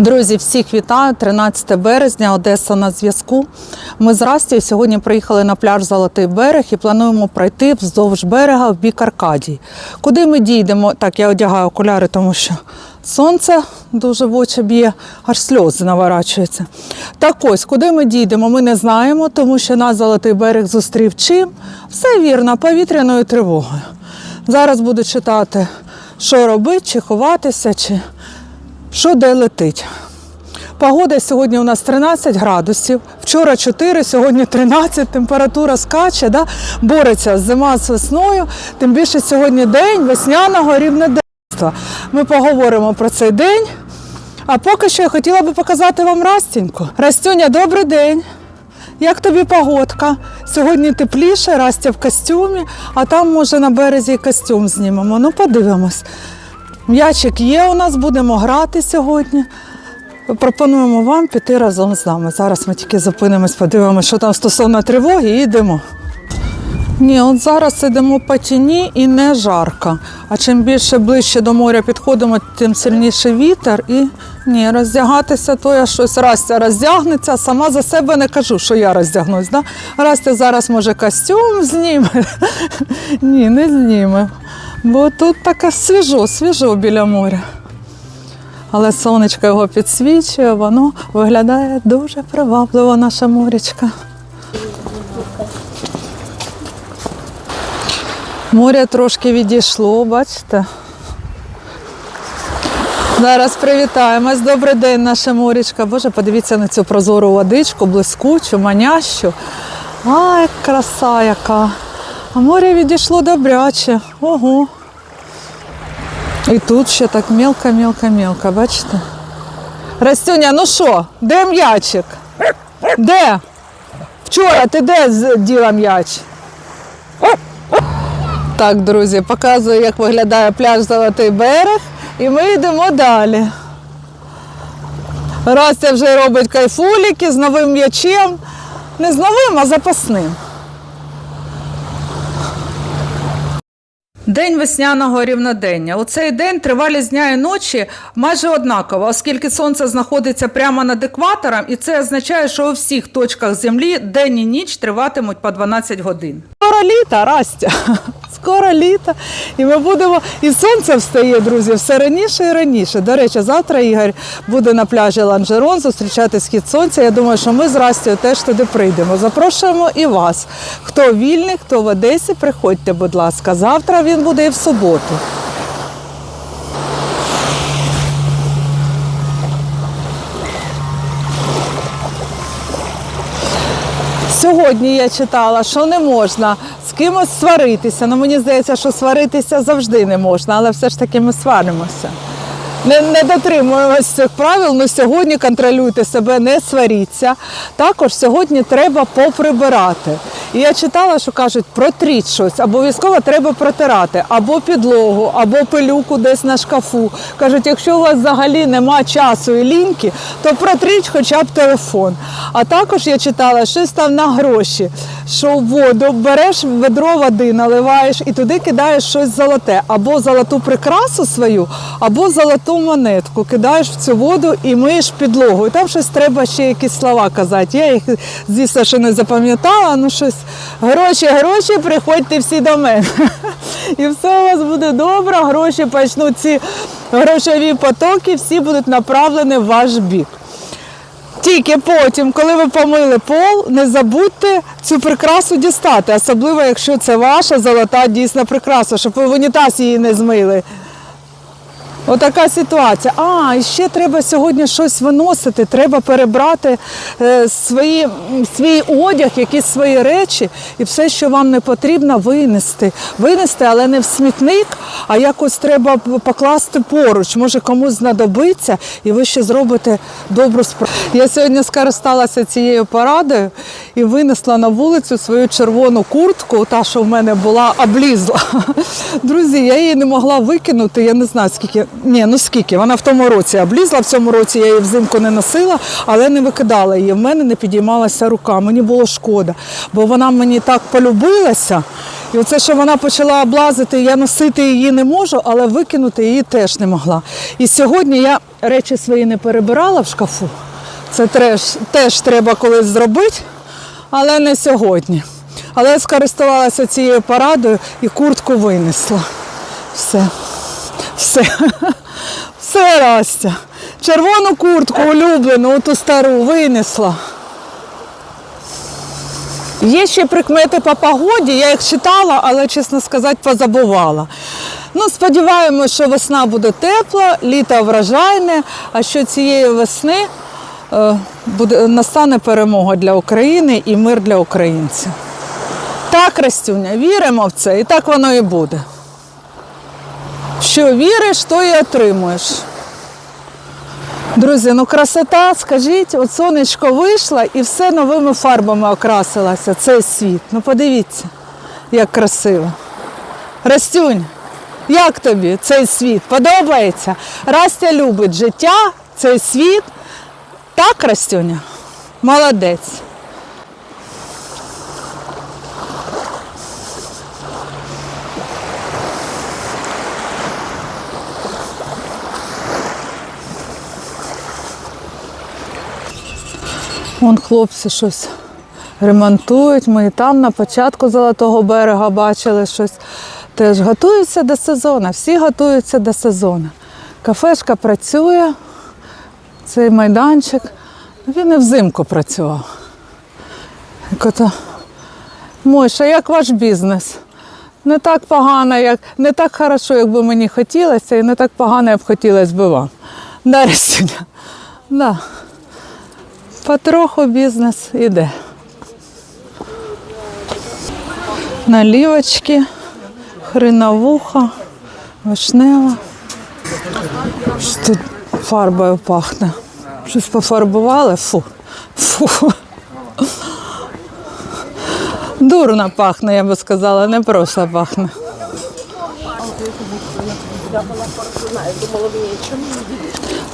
Друзі, всіх вітаю. 13 березня, Одеса на зв'язку. Ми з Растю сьогодні приїхали на пляж Золотий берег і плануємо пройти вздовж берега в бік Аркадії. Куди ми дійдемо? Так, я одягаю окуляри, тому що сонце дуже в очі б'є, аж сльози наворачуються. Так ось, куди ми дійдемо, ми не знаємо, тому що нас Золотий берег зустрів чим? Все вірно, повітряною тривогою. Зараз буду читати, що робити, чи ховатися, чи що де летить. Погода сьогодні у нас 13 градусів, вчора 4, сьогодні 13, температура скаче, да? бореться зима з весною, тим більше сьогодні день весняного рівноденства. Ми поговоримо про цей день. А поки що я хотіла би показати вам Растіньку. Растюня, добрий день. Як тобі погодка? Сьогодні тепліше, Растя в костюмі, а там, може, на березі костюм знімемо. Ну, подивимось. М'ячик є у нас, будемо грати сьогодні. Пропонуємо вам піти разом з нами. Зараз ми тільки зупинимось, подивимося, що там стосовно тривоги, і йдемо. Ні, от зараз йдемо по тіні і не жарко. А чим більше ближче до моря підходимо, тим сильніший вітер. І ні, роздягатися, то я щось Растя роздягнеться. Сама за себе не кажу, що я роздягнусь. Да? Растя зараз може костюм зніме. Ні, не зніме. Бо тут таке свіжо, свіжо біля моря. Але сонечко його підсвічує, воно виглядає дуже привабливо, наша морячка. Море трошки відійшло, бачите? Зараз привітаємось. Добрий день, наша морячка. Боже, подивіться на цю прозору водичку, блискучу, манящу. Ай, краса яка. А море відійшло добряче. Ого. І тут ще так мілко, бачите? Растюня, ну що, де м'ячик? Де? Вчора ти де діла м'яч? Так, друзі, показую, як виглядає пляж Золотий берег, і ми йдемо далі. Растя вже робить кайфуліки з новим м'ячем. Не з новим, а запасним. День весняного рівнодення. У цей день тривалість дня і ночі майже однакова, оскільки сонце знаходиться прямо над екватором, і це означає, що у всіх точках землі день і ніч триватимуть по 12 годин. Скоро літа Растя. Скоро літо. І ми будемо. І сонце встає, друзі, все раніше і раніше. До речі, завтра Ігор буде на пляжі Ланжерон зустрічати схід сонця. Я думаю, що ми з Растю теж туди прийдемо. Запрошуємо і вас. Хто вільний, хто в Одесі, приходьте, будь ласка. Завтра він буде і в суботу. Сьогодні я читала, що не можна кимось сваритися. Ну мені здається, що сваритися завжди не можна, але все ж таки ми сваримося. Не, не дотримуємося цих правил, але сьогодні контролюйте себе, не сваріться. Також сьогодні треба поприбирати. І я читала, що кажуть, протріть щось, обов'язково треба протирати або підлогу, або пилюку десь на шкафу. Кажуть, якщо у вас взагалі нема часу і ліньки, то протріть хоча б телефон. А також я читала щось там на гроші, що воду береш ведро води, наливаєш і туди кидаєш щось золоте, або золоту прикрасу свою, або золоту монетку. Кидаєш в цю воду і миєш підлогу. І там щось треба ще якісь слова казати. Я їх, звісно, що не запам'ятала, ну щось гроші, гроші, приходьте всі до мене. І все у вас буде добре, гроші почнуть ці грошові потоки, всі будуть направлені в ваш бік. Тільки потім, коли ви помили пол, не забудьте цю прикрасу дістати, особливо якщо це ваша золота дійсна прикраса, щоб ви в унітаз її не змили. Отака ситуація. А, і ще треба сьогодні щось виносити, треба перебрати е, свої, свій одяг, якісь свої речі, і все, що вам не потрібно, винести. Винести, але не в смітник, а якось треба покласти поруч. Може комусь знадобиться, і ви ще зробите добру справу. Я сьогодні скористалася цією порадою і винесла на вулицю свою червону куртку, та, що в мене була, облізла. Друзі, я її не могла викинути, я не знаю скільки. Ні, ну скільки. Вона в тому році облізла, в цьому році я її взимку не носила, але не викидала її. В мене не підіймалася рука. Мені було шкода, бо вона мені так полюбилася. І оце, що вона почала облазити, я носити її не можу, але викинути її теж не могла. І сьогодні я речі свої не перебирала в шкафу. Це теж, теж треба колись зробити, але не сьогодні. Але я скористувалася цією порадою і куртку винесла. Все. Все. Все, Растя. Червону куртку улюблену, ту стару винесла. Є ще прикмети по погоді, я їх читала, але, чесно сказати, позабувала. Ну, сподіваємось, що весна буде тепла, літо врожайне, а що цієї весни е, буде, настане перемога для України і мир для українців. Так, Растюня, віримо в це, і так воно і буде. Що віриш, то і отримуєш. Друзі, ну красота, скажіть, от сонечко вийшло і все новими фарбами окрасилося, цей світ. Ну подивіться, як красиво. Растюнь, як тобі цей світ? Подобається? Растя любить життя, цей світ. Так, Растюня? Молодець. Вон хлопці щось ремонтують. Ми і там на початку Золотого берега бачили щось. Теж готуються до сезону, всі готуються до сезону. Кафешка працює, цей майданчик. Він і взимку працював. Як ото, Мойша, як ваш бізнес? Не так погано, як не так хорошо, як би мені хотілося, і не так погано, як б хотілося б вам. Да, Рістюня? Да. Потроху бізнес іде. Налівочки, хреновуха, вишнева. Що тут фарбою пахне. Щось пофарбували? Фу. Фу. Дурно пахне, я би сказала, не просто пахне.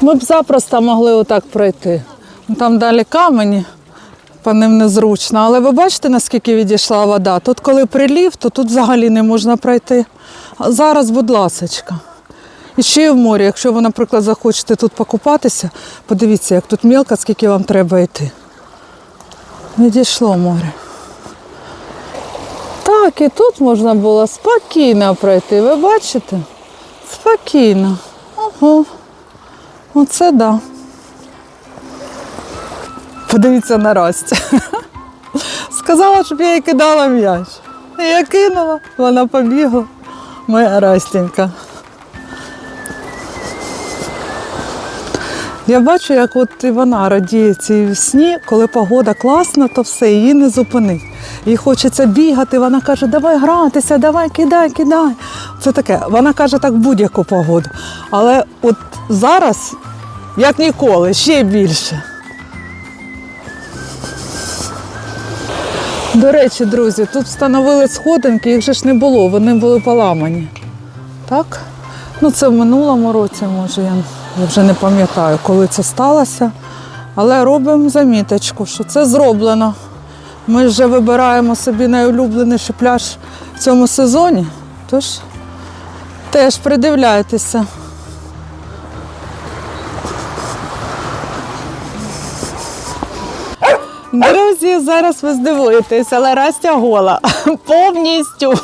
Ми б запросто могли отак пройти. Ну, Там далі камені, по ним незручно. Але ви бачите, наскільки відійшла вода? Тут, коли прилів, то тут взагалі не можна пройти. А зараз, будь ласочка. І ще й в морі, якщо ви, наприклад, захочете тут покупатися, подивіться, як тут мілко, скільки вам треба йти. Відійшло море. Так, і тут можна було спокійно пройти. Ви бачите? Спокійно. Ого. Оце так. Да. Подивіться на Растя. Сказала, щоб я їй кидала м'яч. Я кинула, вона побігла. Моя Растенька. Я бачу, як от і вона радіє цій весні, коли погода класна, то все, її не зупинить. Їй хочеться бігати, вона каже, давай гратися, давай кидай, кидай. Це таке. Вона каже так будь-яку погоду. Але от зараз, як ніколи, ще більше. До речі, друзі, тут встановили сходинки, їх же ж не було, вони були поламані. Так? Ну, це в минулому році, може, я, вже не пам'ятаю, коли це сталося. Але робимо заміточку, що це зроблено. Ми вже вибираємо собі найулюбленіший пляж в цьому сезоні. Тож теж придивляйтеся. Друзі, зараз ви здивуєтесь, але Растя гола. Повністю.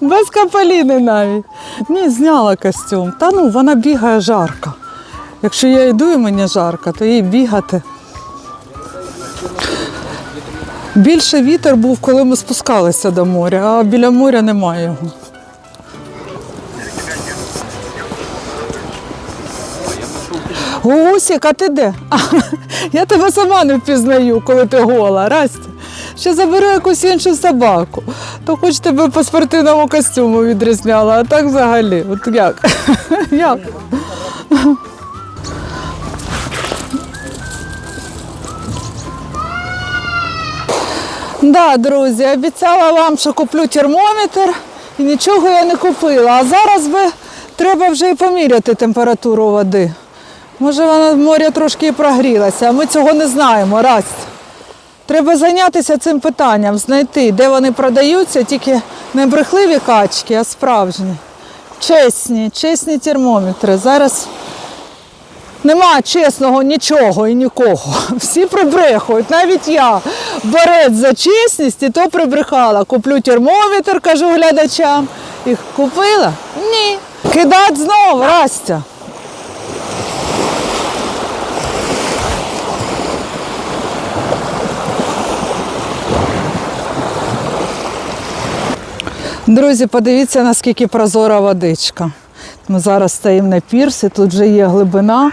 Без капеліни навіть. Ні, зняла костюм. Та ну, вона бігає жарко. Якщо я йду і мені жарко, то їй бігати. Більше вітер був, коли ми спускалися до моря, а біля моря немає його. Гусік, а ти де? А, я тебе сама не впізнаю, коли ти гола. Растя, ще заберу якусь іншу собаку. То хоч тебе по спортивному костюму відрізняла, а так взагалі. От як? як? Да, друзі, обіцяла вам, що куплю термометр і нічого я не купила. А зараз би треба вже і поміряти температуру води. Може, вона в морі трошки і прогрілася, а ми цього не знаємо. Раз. Треба зайнятися цим питанням, знайти, де вони продаються, тільки не брехливі качки, а справжні. Чесні, чесні термометри. Зараз нема чесного нічого і нікого. Всі прибрехують. Навіть я борець за чесність і то прибрехала. Куплю термометр, кажу глядачам. І купила? Ні. Кидать знову, Растя. Друзі, подивіться, наскільки прозора водичка. Ми зараз стоїмо на пірсі, тут вже є глибина.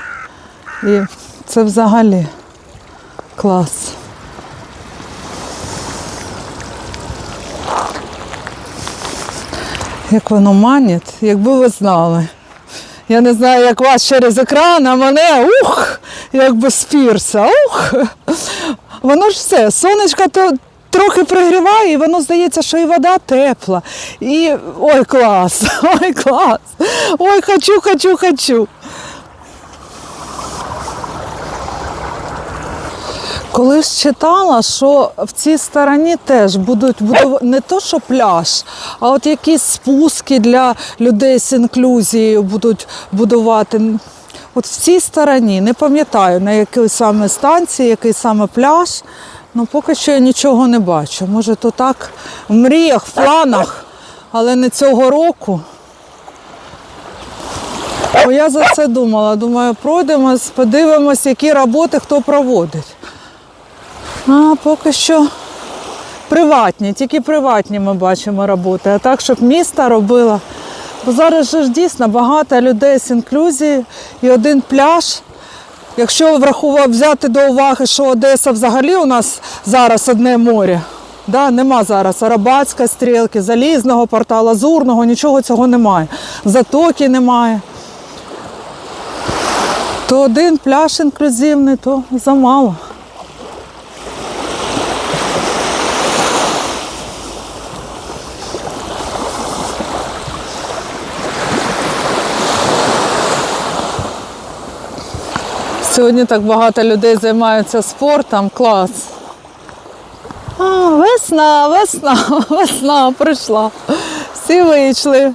І це взагалі клас. Як воно манить, якби ви знали. Я не знаю, як вас через екран, а мене ух, якби з пірса. Ух. Воно ж все, сонечко то трохи пригріває, і воно здається, що і вода тепла. І ой, клас, ой, клас. Ой, хочу, хочу, хочу. Колись читала, що в цій стороні теж будуть будов... не то, що пляж, а от якісь спуски для людей з інклюзією будуть будувати. От в цій стороні, не пам'ятаю на якій саме станції, який саме пляж. Ну поки що я нічого не бачу. Може, то так в мріях, в планах, але не цього року. Бо я за це думала. Думаю, пройдемо, подивимось, які роботи хто проводить. А поки що приватні, тільки приватні ми бачимо роботи. А так, щоб місто робило. Бо зараз же ж дійсно багато людей з інклюзією і один пляж. Якщо врахувати взяти до уваги, що Одеса взагалі у нас зараз одне море. Да, нема зараз Арабатської стрілки, залізного порта, лазурного, нічого цього немає. Затоки немає. То один пляж інклюзивний, то замало. Сьогодні так багато людей займаються спортом, клас. А, весна, весна, весна прийшла. Всі вийшли.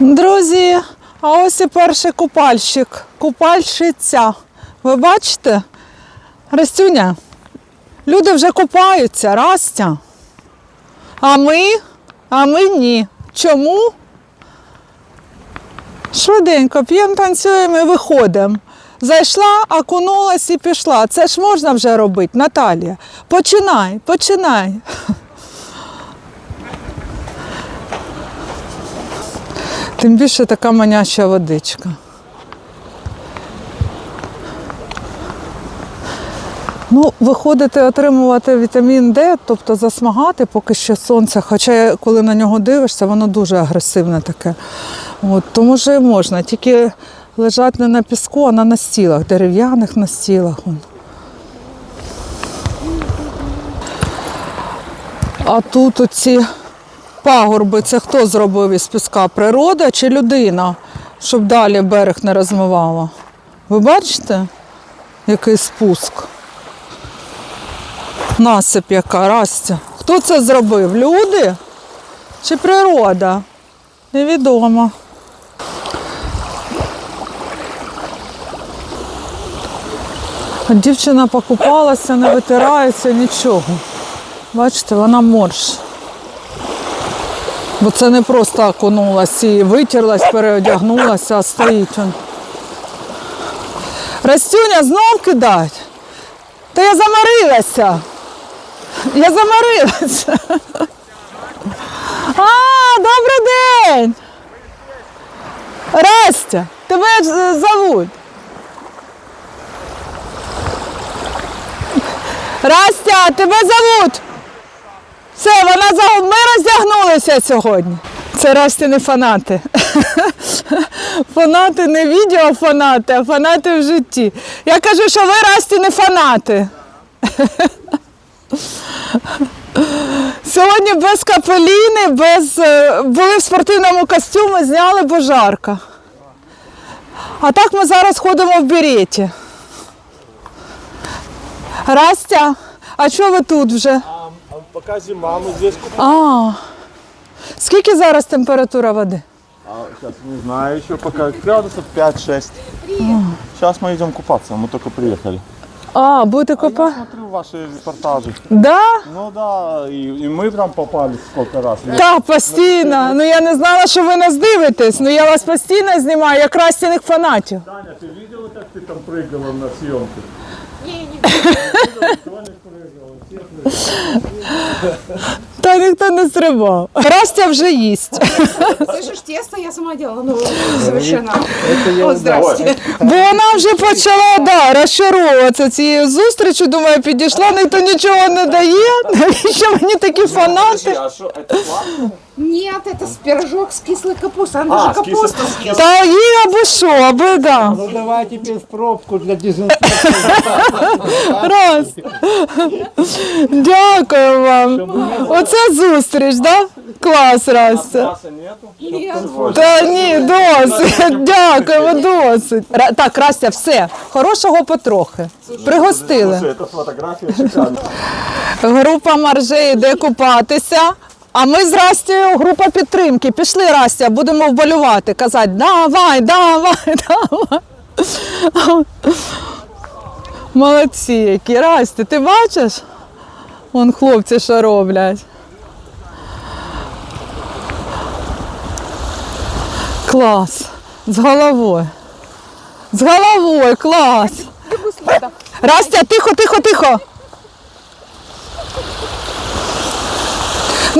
Друзі, а ось і перший купальщик, купальщиця. Ви бачите? Растюня, люди вже купаються, Растя. А ми? А ми ні. Чому? Швиденько, п'ємо, танцюємо і виходимо. Зайшла, окунулась і пішла. Це ж можна вже робити, Наталія. Починай, починай. Тим більше така маняща водичка. Ну, виходити отримувати вітамін Д, тобто засмагати поки що сонце, хоча коли на нього дивишся, воно дуже агресивне таке. От, тому і можна, тільки лежати не на піску, а на настілах, дерев'яних настілах. он. А тут оці пагорби, це хто зробив із піска? Природа чи людина, щоб далі берег не розмивало? Ви бачите, який спуск? Насип яка, Растя. Хто це зробив? Люди чи природа? Невідомо. Дівчина покупалася, не витирається, нічого. Бачите, вона морж. Бо це не просто окунулась і витерлась, переодягнулася, а стоїть он. Растюня знов кидать. Та я замарилася. Я замарилася. А, добрий день. Растя, тебе е, зовуть. Растя, тебе зовуть. Все, вона зовут. Ми роздягнулися сьогодні. Це Растіни фанати. Фанати не відео фанати, а фанати в житті. Я кажу, що ви Растіни фанати. Сьогодні без капеліни, без, е, були в спортивному костюмі, зняли бо жарко. А так ми зараз ходимо в береті. Растя, а чого ви тут вже? А пока зима, мы здесь купаем. А. Скільки зараз температура води? А, сейчас не знаю еще пока. Градусов 5-6. Сейчас мы идем купаться, мы только приехали. А, будете Я копати? смотрю ваши репортажи. Да? Ну да, и, и мы там попали сколько раз. Так, постійно. Ну я не знала, що ви нас дивитесь. Ну я вас постійно знімаю, як растяних фанатів. Таня, ты видела, как ты там прыгала на съемке? Та ніхто не стрибав. Растя вже їсть. Слышишь, тесто я сама делала, ну, совершенно. О, здрасте. Бо вона вже почала да, розчаровуватися цією зустрічю. Думаю, підійшла, ніхто нічого не дає. Навіщо мені такі фанати? А это сладко? Нет, это с пирожок с кислой капустой. Она А, даже с кислой капуста съела. Та їй або що, аби да. Ну давай теперь в пробку для дезинфекции. Раз. Дякую вам. Оце зустріч, да? Клас, Растя. Мяса нету? Нет. Та ні, досить. Дякуємо, досить. Ра- Так, Растя, все. Хорошого потрохи. Пригостили. Слушай, эта фотография шикарная. Група маржей йде купатися. А ми з Растю група підтримки. Пішли, Растя, будемо вболювати, казати, давай, давай, давай. Молодці, які Расті, ти бачиш? Вон хлопці що роблять. Клас. З головою. З головою, клас. Растя, тихо, тихо, тихо.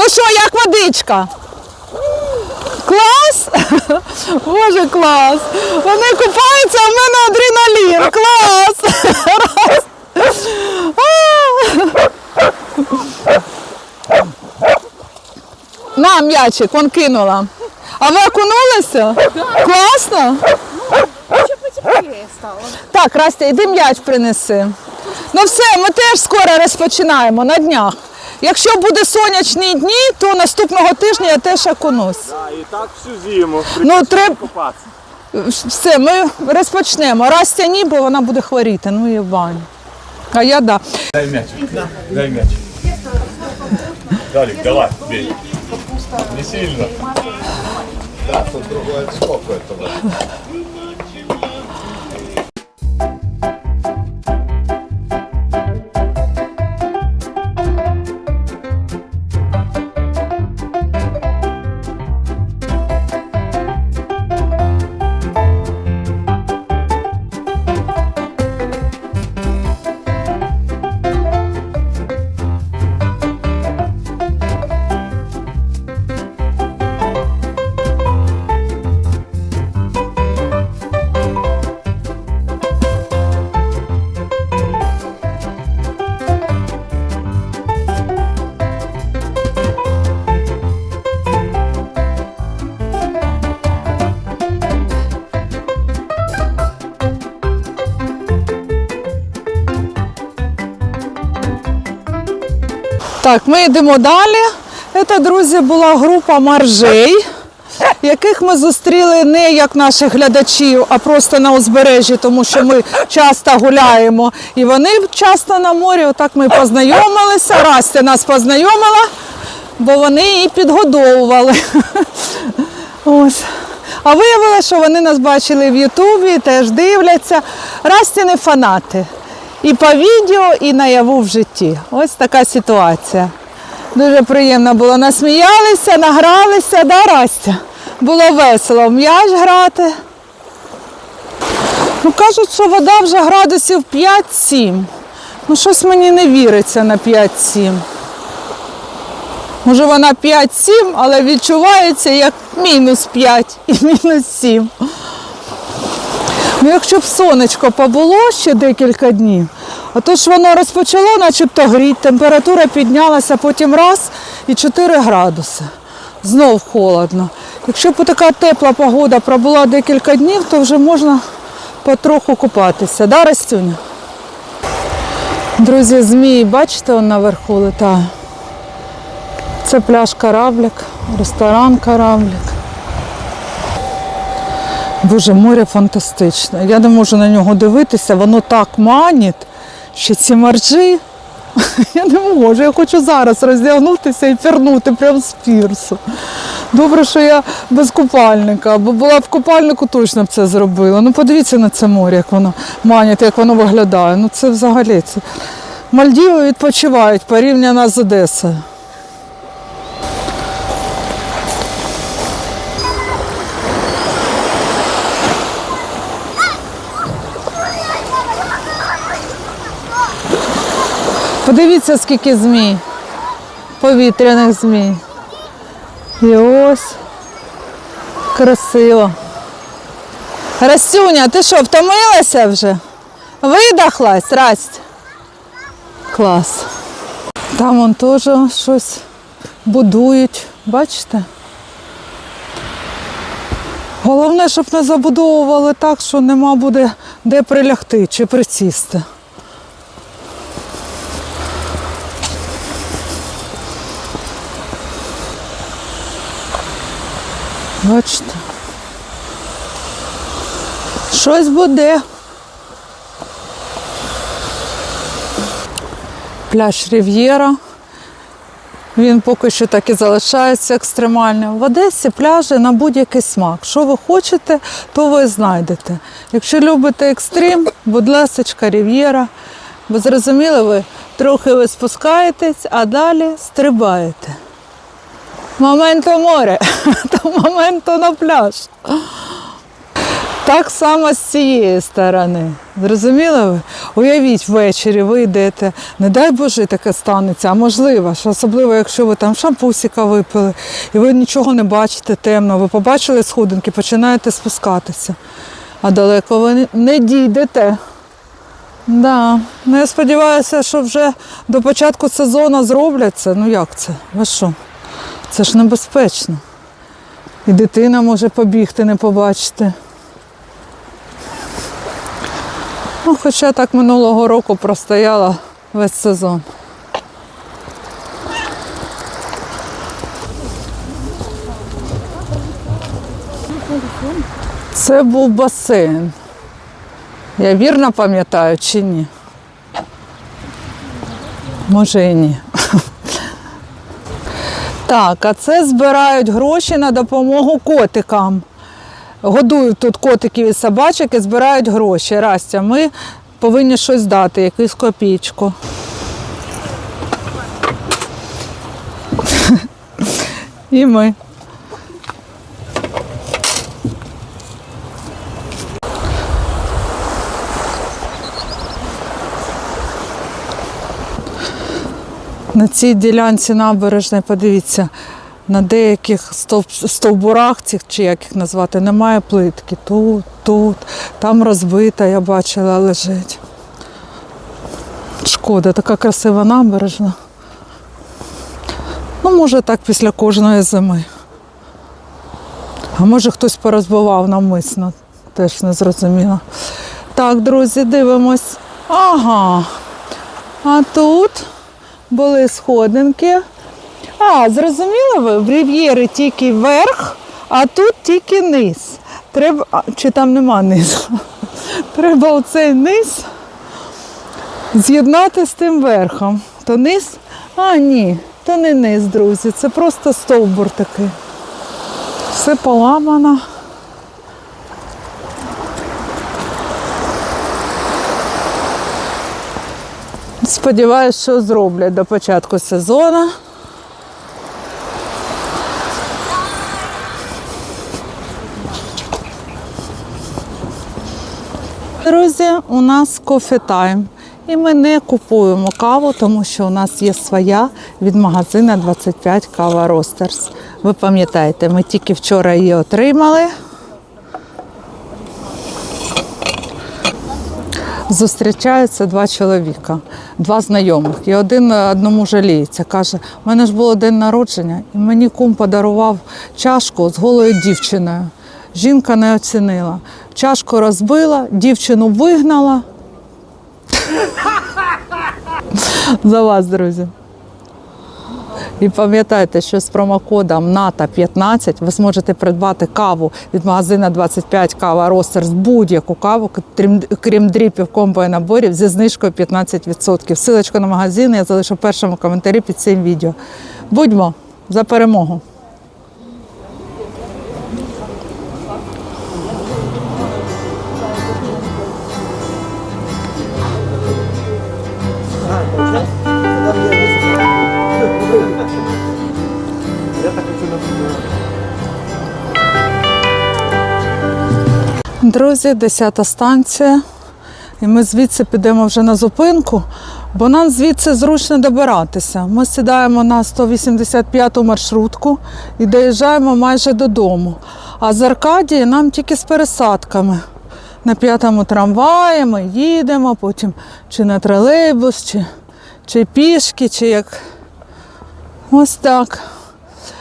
Ну що, як водичка? Клас? Боже, клас. Вони купаються, а в мене адреналін. Клас. Раз. На, м'ячик, он кинула. А ви окунулися? Класно? Так, Растя, іди м'яч принеси. Ну все, ми теж скоро розпочинаємо на днях. Якщо буде сонячні дні, то наступного тижня я теж окунусь. Да, и так всю зиму. Ну, треба. Все, ми розпочнемо. Растя ні, бо вона буде хворіти, ну і в баню. А я да. Дай мячик. Дай мячик. Далик, давай, бей. Не сильно. Так, ми йдемо далі. Це, друзі, була група маржей, яких ми зустріли не як наших глядачів, а просто на узбережжі, тому що ми часто гуляємо. І вони часто на морі. Отак ми познайомилися. Растя нас познайомила, бо вони її підгодовували. Ось. А виявилося, що вони нас бачили в Ютубі, теж дивляться. Растіни фанати. І по відео, і наяву в житті. Ось така ситуація. Дуже приємно було. Насміялися, награлися, да, Растя? Було весело м'яч грати. Ну, кажуть, що вода вже градусів 5-7. Ну, щось мені не віриться на 5-7. Може вона 5-7, але відчувається як мінус 5 і мінус 7. Ну, якщо б сонечко побуло ще декілька днів, а то ж воно розпочало начебто гріти, температура піднялася, потім раз і 4 градуси. Знов холодно. Якщо б така тепла погода пробула декілька днів, то вже можна потроху купатися. Да, Растюня? Друзі, змії, бачите, он наверху летає. Це пляж Кораблик, ресторан Кораблик. Боже, море фантастичне. Я не можу на нього дивитися, воно так манить. ще ці маржі. Я не можу, я хочу зараз роздягнутися і пірнути прямо з пірсу. Добре, що я без купальника, бо була б в купальнику, точно б це зробила. Ну подивіться на це море, як воно манять, як воно виглядає. Ну це взагалі це. Мальдіви відпочивають порівняно з Одесою. Подивіться, скільки змій. Повітряних змій. І ось. Красиво. Растюня, ти що, втомилася вже? Видохлась, Расть. Клас. Там вон теж щось будують. Бачите? Головне, щоб не забудовували так, що нема буде де прилягти чи присісти. Бачите. Щось буде. Пляж Рів'єра. Він поки що так і залишається екстремальним. В Одесі пляжі на будь-який смак. Що ви хочете, то ви знайдете. Якщо любите екстрим, будь ласочка, Рів'єра. Бо зрозуміли ви, трохи ви спускаєтесь, а далі стрибаєте. Моменто море, то моменто на пляж. Так само з цієї сторони. Зрозуміли ви? Уявіть, ввечері ви йдете, не дай Боже, таке станеться, а можливо, що особливо, якщо ви там шампусіка випили, і ви нічого не бачите темно, ви побачили сходинки, починаєте спускатися. А далеко ви не дійдете. Да. Ну, я сподіваюся, що вже до початку сезону зроблять це. Ну як це? Ви що? Це ж небезпечно. І дитина може побігти, не побачити. Ну, хоча так минулого року простояла весь сезон. Це був басейн. Я вірно пам'ятаю чи ні? Може і ні. Так, а це збирають гроші на допомогу котикам. Годують тут котиків і собачок і збирають гроші. Растя, ми повинні щось дати, якусь копійку. І ми. На цій ділянці набережної, подивіться, на деяких стовп- стовбурах цих, чи як їх назвати, немає плитки. Тут, тут, там розбита, я бачила, лежить. Шкода, така красива набережна. Ну, може, так після кожної зими. А може хтось порозбивав навмисно, теж не зрозуміло. Так, друзі, дивимось. Ага. А тут були сходинки. А, зрозуміли ви, в Рів'єри тільки верх, а тут тільки низ. Треба, чи там нема низу? Треба оцей низ з'єднати з тим верхом. То низ? А, ні, то не низ, друзі, це просто стовбур такий. Все поламано. Сподіваюсь, що зроблять до початку сезону. Друзі, у нас кофе тайм. І ми не купуємо каву, тому що у нас є своя від магазину 25 кава Ростерс. Ви пам'ятаєте, ми тільки вчора її отримали. Зустрічаються два чоловіка, два знайомих. І один одному жаліється. Каже, у мене ж було день народження, і мені кум подарував чашку з голою дівчиною. Жінка не оцінила. Чашку розбила, дівчину вигнала. За вас, друзі. І пам'ятайте, що з промокодом НАТО 15 ви зможете придбати каву від магазину 25 кава Ростерс, будь-яку каву, крім дріпів, комбо і наборів зі знижкою 15%. Силочку на магазин я залишу в першому коментарі під цим відео. Будьмо за перемогу! Друзі, 10 станція. І ми звідси підемо вже на зупинку, бо нам звідси зручно добиратися. Ми сідаємо на 185-ту маршрутку і доїжджаємо майже додому. А з Аркадії нам тільки з пересадками. На п'ятому трамваї ми їдемо, потім чи на тролейбус, чи, чи пішки, чи як. Ось так.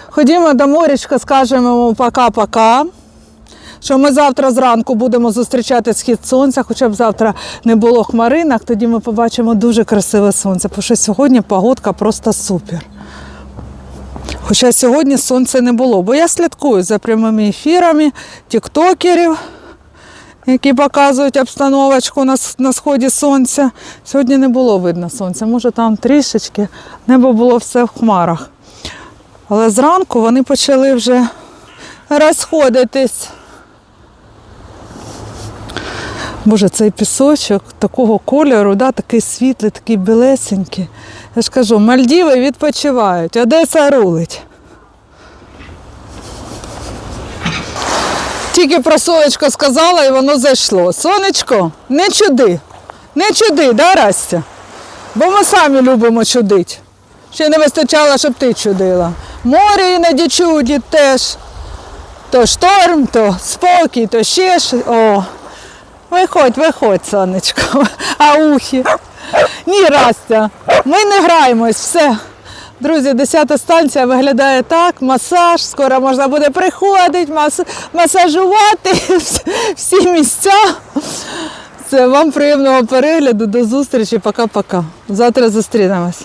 Ходімо до морячка, скажемо йому пока-пока що ми завтра зранку будемо зустрічати схід сонця, хоча б завтра не було хмаринок, тоді ми побачимо дуже красиве сонце, бо що сьогодні погодка просто супер. Хоча сьогодні сонця не було, бо я слідкую за прямими ефірами тіктокерів, які показують обстановочку на, на сході сонця. Сьогодні не було видно сонця, може там трішечки, небо було все в хмарах. Але зранку вони почали вже розходитись. Боже, цей пісочок такого кольору, да, такий світлий, такий білесенький. Я ж кажу, Мальдіви відпочивають, Одеса рулить. Тільки про сонечко сказала і воно зайшло. Сонечко, не чуди. Не чуди, да, Растя? Бо ми самі любимо чудить. Ще не вистачало, щоб ти чудила. Море іноді чудить теж. То шторм, то спокій, то ще. О, виходь, виходь, сонечко. А ухи. Ні, Растя, ми не граємось, все. Друзі, 10 станція виглядає так, масаж, скоро можна буде приходити, мас... масажувати всі місця. Все, вам приємного перегляду, до зустрічі, пока-пока. Завтра зустрінемось.